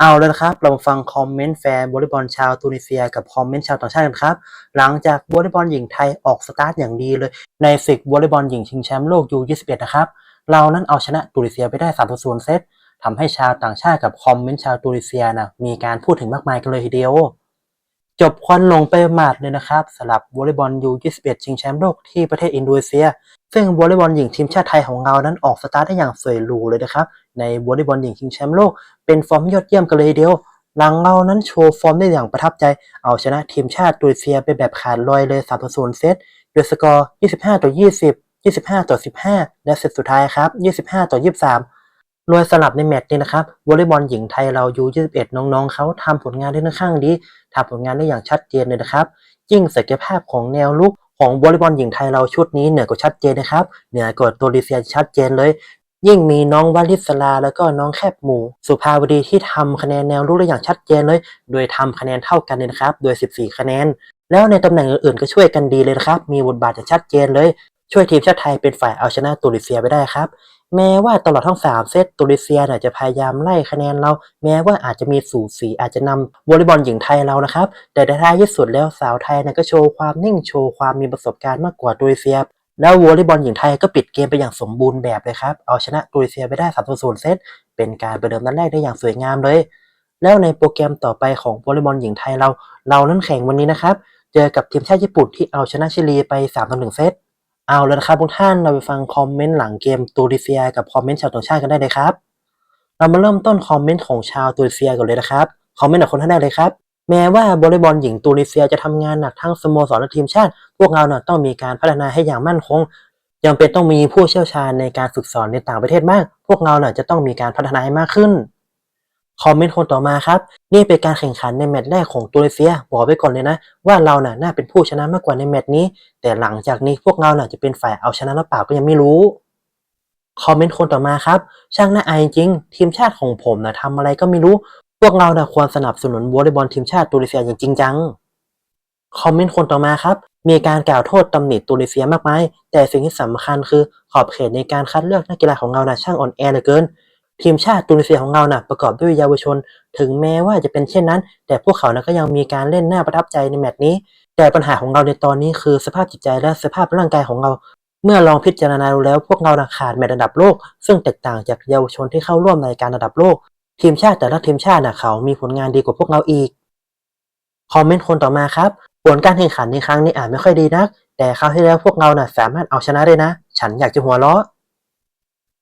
เอาเลยนะครับ เรามาฟังคอมเมนต์แฟนวอลเลย์บอลชาวตูนิเซีย กับคอมเมนต์ชาวต่างชาติกันครับ หลังจากวอลเลย์บอลหญิงไทยออกสตาร์ทอย่างดีเลย ในศึกวอลเลย์บอลหญิงชิงแชมป์โลกยู21นะครับ เรานั้นเอาชนะตูนิเซียไปได้3ต่อ0เซตทำให้ชาวต่างชาติกับคอมเมนต์ชาวตูนิเซียนะมีการพูดถึงมากมายกันเลยทีเดียว จบควันลงไปหมาดเลยนะครับสำหรับวอลเลย์บอลยู21ชิงแชมป์โลกที่ประเทศอินโดนีเซีย ซึ่งวอลเลย์บอลหญิงทีมชาติไทยของเรานั้นออกสตาร์ทได้อย่างสวยหรูเลยนะครับ ในวอลเลย์บอลหญิงชิงแชมป์โลก เป็นฟอร์มยอดเยี่ยมกันเลยเดียว หลังเรานั้นโชว์ฟอร์มได้อย่างประทับใจ เอาชนะทีมชาติตุรเซียไปแบบขาดลอยเลย3ต่อ0เซตโดยสกอร์ 25 ต่อ 20 25 ต่อ 15 และเซตสุดท้ายครับ 25 ต่อ 23โดยสลับในแมตช์นี้นะครับวอลเลย์บอลหญิงไทยเรายู21 น้องๆเขาทำผลงานได้ค่อนข้างดีทำผลงานได้อย่างชัดเจนเลยนะครับยิ่งศักยภาพของแนวลุกของวอลเลย์บอลหญิงไทยเราชุดนี้เหนือกว่าชัดเจนนะครับ เหนือกว่าตุรเซียชัดเจนเลย ยิ่งมีน้องวลิศลาแล้วก็น้องแคบหมู สุภาวดีที่ทำคะแนนแนวรุกได้อย่างชัดเจนเลย โดยทำคะแนนเท่ากันเลยนะครับ โดย 14 คะแนน แล้วในตำแหน่งอื่นๆก็ช่วยกันดีเลยนะครับ มีบทบาทอย่างชัดเจนเลย ช่วยทีมชาติไทยเป็นฝ่ายเอาชนะตุรเซียไปได้ครับแม้ว่าตลอดทั้ง 3 เซตตุรเซียน่ะจะพยายามไล่คะแนนเรา แม้ว่าอาจจะมีสูสีอาจจะนำวอลเลย์บอลหญิงไทยเรานะครับ แต่ท้ายที่สุดแล้วสาวไทยน่ะก็โชว์ความนิ่งโชว์ความมีประสบการณ์มากกว่าตุรเซีย แล้ววอลเลย์บอลหญิงไทยก็ปิดเกมไปอย่างสมบูรณ์แบบเลยครับ เอาชนะตุรเซียไปได้3ต่อ0เซต เป็นการประเดิมนัดแรกได้อย่างสวยงามเลย แล้วในโปรแกรมต่อไปของวอลเลย์บอลหญิงไทยเรา เรานั้นแข่งวันนี้นะครับ เจอกับทีมชาติญี่ปุ่นที่เอาชนะชิลีไป3ต่อ1เซต เอาแล้วนะครับทุกท่าน เราไปฟังคอมเมนต์หลังเกมตูริเซีย กับคอมเมนต์ชาวต่างชาติกันได้เลยครับ เรามาเริ่มต้นคอมเมนต์ของชาวตูริเซียก่อนเลยนะครับ คอมเมนต์จากคนท่านแรกเลยครับ แม้ว่าวอลเลย์บอลหญิงตูนิเซียจะทำงานหนักทั้งสโมสรและทีมชาติ พวกเราเน่ะต้องมีการพัฒนาให้อย่างมั่นคงยังเป็นต้องมีผู้เชี่ยวชาญในการฝึกสอนในต่างประเทศมากพวกเราเน่ะจะต้องมีการพัฒนาให้มากขึ้น คอมเมนต์คนต่อมาครับ นี่เป็นการแข่งขันในแมตช์แรกของตูนิเซีย บอกไว้ก่อนเลยนะ ว่าเราน่ะน่าเป็นผู้ชนะมากกว่าในแมตช์นี้ แต่หลังจากนี้พวกเราน่ะจะเป็นฝ่ายเอาชนะหรือเปล่าก็ยังไม่รู้ คอมเมนต์คนต่อมาครับ ช่างน่าอายจริง ทีมชาติของผมนะทำอะไรก็ไม่รู้ พวกเรานะควรสนับสนุนวอลเลย์บอลทีมชาติตูนิเซียอย่างจริงจัง คอมเมนต์คนต่อมาครับ มีการกล่าวโทษตำหนิตูนิเซียมากมาย แต่สิ่งที่สำคัญคือขอบเขตในการคัดเลือกนักกีฬาของเรานะช่างอ่อนแอเหลือเกิน ทีมชาติตูนิเซียของเรานะประกอบด้วยเยาวชน ถึงแม้ว่าจะเป็นเช่นนั้น แต่พวกเขานะก็ยังมีการเล่นน่าประทับใจในแมตช์นี้ แต่ปัญหาของเราในตอนนี้คือสภาพจิตใจและสภาพร่างกายของเราเมื่อลองพิจารณาดูแล้วพวกเรานะขาดแมตช์ระดับโลก ซึ่งแตกต่างจากเยาวชนที่เข้าร่วมรายการระดับโลก ทีมชาติแต่ละทีมชาตินะเขามีผลงานดีกว่าพวกเราอีก คอมเมนต์คนต่อมาครับ ผลการแข่งขันในครั้งนี้อาจไม่ค่อยดีนัก แต่คราวที่แล้วพวกเรานะ่ะสามารถเอาชนะได้นะ ฉันอยากจะหัวเราะ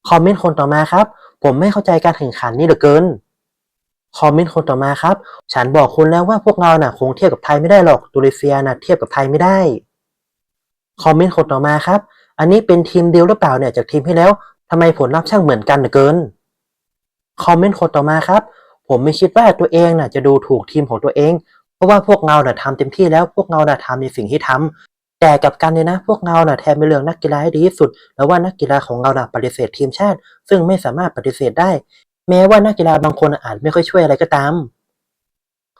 คอมเมนต์คนต่อมาครับ ผมไม่เข้าใจการแข่งขันนี้เหลือเกิน คอมเมนต์คนต่อมาครับ ฉันบอกคุณแล้วว่าพวกเราน่ะคงเทียบกับไทยไม่ได้หรอก ตุรเซียน่ะเทียบกับไทยไม่ได้ คอมเมนต์คนต่อมาครับ อันนี้เป็นทีมเดียวหรือเปล่าเนี่ยจากทีมที่แล้วทำไมผลลัพธ์ช่างเหมือนกันเหลือเกิน คอมเมนต์คนต่อมาครับ ผมไม่คิดว่าตัวเองน่ะจะดูถูกทีมของตัวเอง เพราะว่าพวกเราน่ะทำเต็มที่แล้วพวกเราน่ะทำในสิ่งที่ทำแต่กับกันเลยนะ พวกเราน่ะแทนไปเลือกนักกีฬาให้ดีที่สุด แล้วว่านักกีฬาของเราน่ะปฏิเสธทีมชาติ ซึ่งไม่สามารถปฏิเสธได้ แม้ว่านักกีฬาบางคนอาจไม่ค่อยช่วยอะไรก็ตาม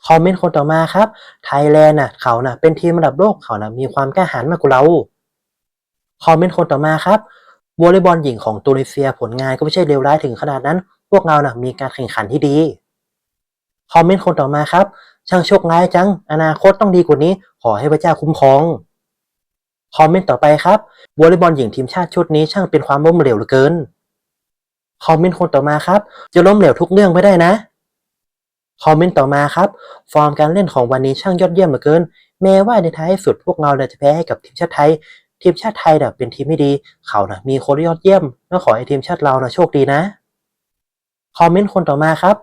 คอมเมนต์คนต่อมาครับ ไทยแลนด์น่ะเขาน่ะเป็นทีมระดับโลกเขาน่ะมีความกล้าหาญมากกว่าเรา คอมเมนต์คนต่อมาครับวอลเลย์บอลหญิงของตูนิเซียผลงานก็ไม่ใช่เลวร้ายถึงขนาดนั้น วกเราน่ะมีการแข่งขันที่ดี คอมเมนต์คนต่อมาครับ ช่างโชคร้ายจัง อนาคตต้องดีกว่านี้ ขอให้พระเจ้าคุ้มครอง คอมเมนต์ต่อไปครับวอลเลย์บอลหญิงทีมชาติชุดนี้ช่างเป็นความล้มเหลวเหลือเกิน คอมเมนต์คนต่อมาครับ จะล้มเหลวทุกเรื่องไม่ได้นะ คอมเมนต์ต่อมาครับ ฟอร์มการเล่นของวันนี้ช่างยอดเยี่ยมเหลือเกิน แม้ว่าในท้ายสุดพวกเราเนี่ยจะแพ้ให้กับทีมชาติไทยทีมชาติไทยเนี่ยเป็นทีมไม่ดี เขาน่ะมีโค้ชยอดเยี่ยมแล้วขอให้ทีมชาติเราน่ะโชคดีนะ คอมเมนต์คนต่อมาครับ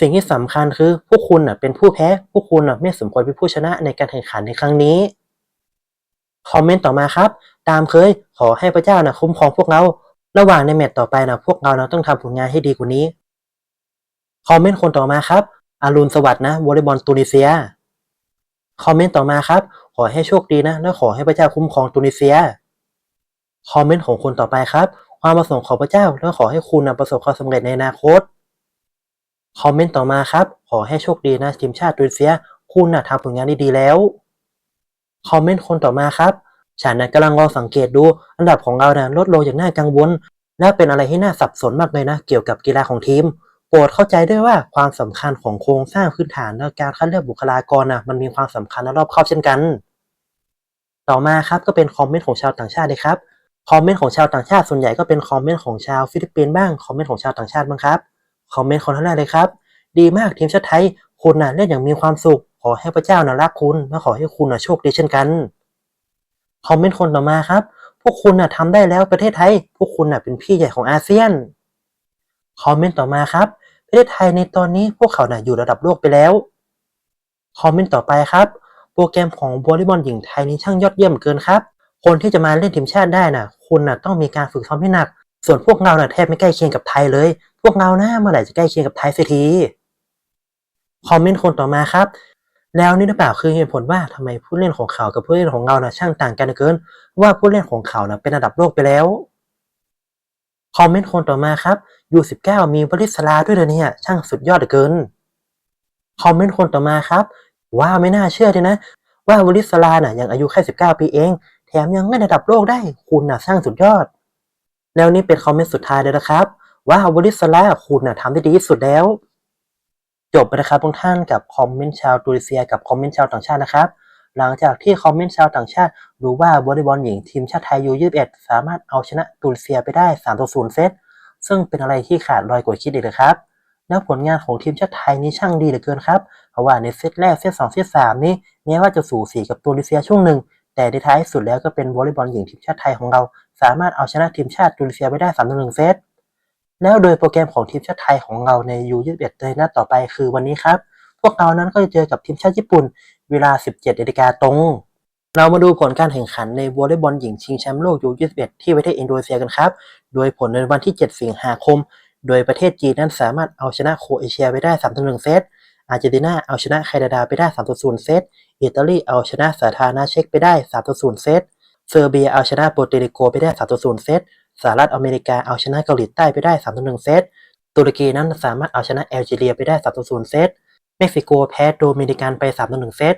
สิ่งที่สำคัญคือพวกคุณเป็นผู้แพ้พวกคุณไม่สมควรเป็นผู้ชนะในการแข่งขันในครั้งนี้คอมเมนต์ต่อมาครับ ตามเคย ขอให้พระเจ้านะคุ้มครองพวกเรา ระหว่างในแมตช์ต่อไปนะพวกเรานะต้องทำผลงานให้ดีกว่านี้คอมเมนต์คนต่อมาครับอารุณสวัสดิ์นะวอลเลย์บอลตูนิเซียคอมเมนต์ต่อมาครับ ขอให้โชคดีนะ และขอให้พระเจ้าคุ้มครองตูนิเซียคอมเมนต์ของคนต่อไปครับ ความประสงค์ของพระเจ้า และขอให้คุณนะประสบความสำเร็จในอนาคต คอมเมนต์ต่อมาครับ ขอให้โชคดีนะทีมชาติตูนิเซีย คุณนะทำผลงานได้ดีแล้ว คอมเมนต์คนต่อมาครับ ฉันนะกำลังรอสังเกตดู อันดับของเรานะลดลงอย่างน่ากังวล และเป็นอะไรที่น่าสับสนมากเลยนะ เกี่ยวกับกีฬาของทีมพรดเข้าใจด้วยว่าความสำคัญของโครงสร้างพื้นฐานและการคัดเลือกบุคลากรน่ะมันมีความสำคัญและรอบคอบเช่นกัน ต่อมาครับก็เป็นคอมเมนต์ของชาวต่างชาติเลยครับ คอมเมนต์ของชาวต่างชาติส่วนใหญ่ก็เป็นคอมเมนต์ของชาวฟิลิปปินส์บ้างคอมเมนต์ของชาวต่างชาติบ้างครับคอมเมนต์คนท่านแรกเลยครับ ดีมากทีมชาติไทยคุณน่ะเล่นอย่างมีความสุข ขอให้พระเจ้าน่ะรักคุณและขอให้คุณน่ะโชคดีเช่นกันคอมเมนต์คนต่อมาครับ พวกคุณน่ะทำได้แล้วประเทศไทย พวกคุณน่ะเป็นพี่ใหญ่ของอาเซียนคอมเมนต์ต่อมาครับ ประเทศไทยในตอนนี้พวกเขาน่ะอยู่ระดับโลกไปแล้วคอมเมนต์ต่อไปครับ โปรแกรมของวอลเลย์บอลหญิงไทยนี่ช่างยอดเยี่ยมเกินครับ คนที่จะมาเล่นทีมชาติได้น่ะ คุณน่ะต้องมีการฝึกซ้อมให้หนัก ส่วนพวกเราน่ะแทบไม่ใกล้เคียงกับไทยเลย พวกเราหน้าเมื่อไหร่จะใกล้เคียงกับไทยเสียทีคอมเมนต์คนต่อมาครับ แล้วนี่หรือเปล่าคือเหตุผลว่าทำไมผู้เล่นของเขากับผู้เล่นของเราน่ะช่างต่างกันเกิน ว่าผู้เล่นของเขาน่ะเป็นระดับโลกไปแล้วคอมเมนต์คนต่อมาครับ U19 มีวลิศลาด้วยเลยเนี่ยช่างสุดยอดเหลือเกินคอมเมนต์คนต่อมาครับว้าวไม่น่าเชื่อเลยนะ ว่าวลิศลาน่ะยังอายุแค่19ปีเอง ถมยังเล่นระดับโลกได้ คุณน่ะสร้างสุดยอด แล้วนี่เป็นคอมเมนต์สุดท้ายเลยนะครับ ว่าวลิศลาคุณน่ะทำได้ดีที่สุดแล้ว จบไปนะครับทุกท่านกับคอมเมนต์ชาวตุนิเซียกับคอมเมนต์ชาวต่างชาตินะครับ หลังจากที่คอมเมนต์ชาวต่างชาติรู้ว่าวอลเลย์บอลหญิงทีมชาติไทยยู21สามารถเอาชนะตุนิเซียไปได้3ต่อ0เซตซึ่งเป็นอะไรที่ขาดลอยกว่าคิดเลยนะครับแล้วผลงานของทีมชาติไทยนี่ช่างดีเหลือเกินครับ เพราะว่าในเซตแรกเซตสองเซตสามนี่แม้ว่าจะสูสีกับตุนิเซียช่วงหนึ่ง แต่ในท้ายสุดแล้วก็เป็นวอลเลย์บอลหญิงทีมชาติไทยของเรา สามารถเอาชนะทีมชาติตุนิเซียไปได้3ต่อ1เซตแล้วโดยโปรแกรมของทีมชาติไทยของเราใน U21 ในนัดต่อไปคือวันนี้ครับ พวกเรานั้นก็จะเจอกับทีมชาติญี่ปุ่น เวลา 17นาฬิกาตรง เรามาดูผลการแข่งขันในวอลเลย์บอลหญิงชิงแชมป์โลก U21 ที่ประเทศอินโดนีเซียกันครับ โดยผลในวันที่ 7 สิงหาคม โดยประเทศจีนนั้นสามารถเอาชนะโครเอเชียไปได้3ต่อ1เซตอาร์เจนตินาเอาชนะแคนาดาไปได้3-0เซต อิตาลีเอาชนะสาธารณเช็กไปได้3ต่อ0เซต เซอร์เบียเอาชนะโปรตุเกสไปได้3ต่อ0เซต สหรัฐอเมริกาเอาชนะเกาหลีใต้ไปได้3ต่อ1เซต ตุรกีนั้นสามารถเอาชนะแอลจีเรียไปได้3ต่อ0เซต เม็กซิโกแพ้โดมินิกันไป3ต่อ1เซต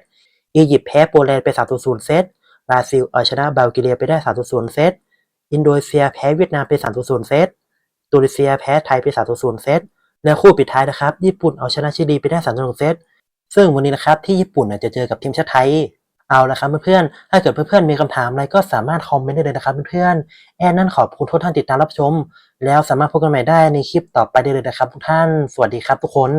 อียิปต์แพ้โปแลนด์ไป3ต่อ0เซต บราซิลเอาชนะบัลแกเรียไปได้3ต่อ0เซต อินโดนีเซียแพ้เวียดนามไป3ต่อ0เซต ตุนิเซีแพ้ไทยไป3ต่อ0เซตและคู่ปิดท้ายนะครับ ญี่ปุ่นเอาชนะชิลีไปได้3ต่อ1เซต ซึ่งวันนี้นะครับที่ญี่ปุ่นจะเจอกับทีมชาติไทยเอาละครับเพื่อนๆ ถ้าเกิดเพื่อนๆ มีคำถามอะไรก็สามารถคอมเมนต์ได้เลยนะครับเพื่อนๆ แอนนั่นขอบคุณทุกท่านติดตามรับชม แล้วสามารถพบกันใหม่ได้ในคลิปต่อไปได้เลยนะครับทุกท่าน สวัสดีครับทุกคน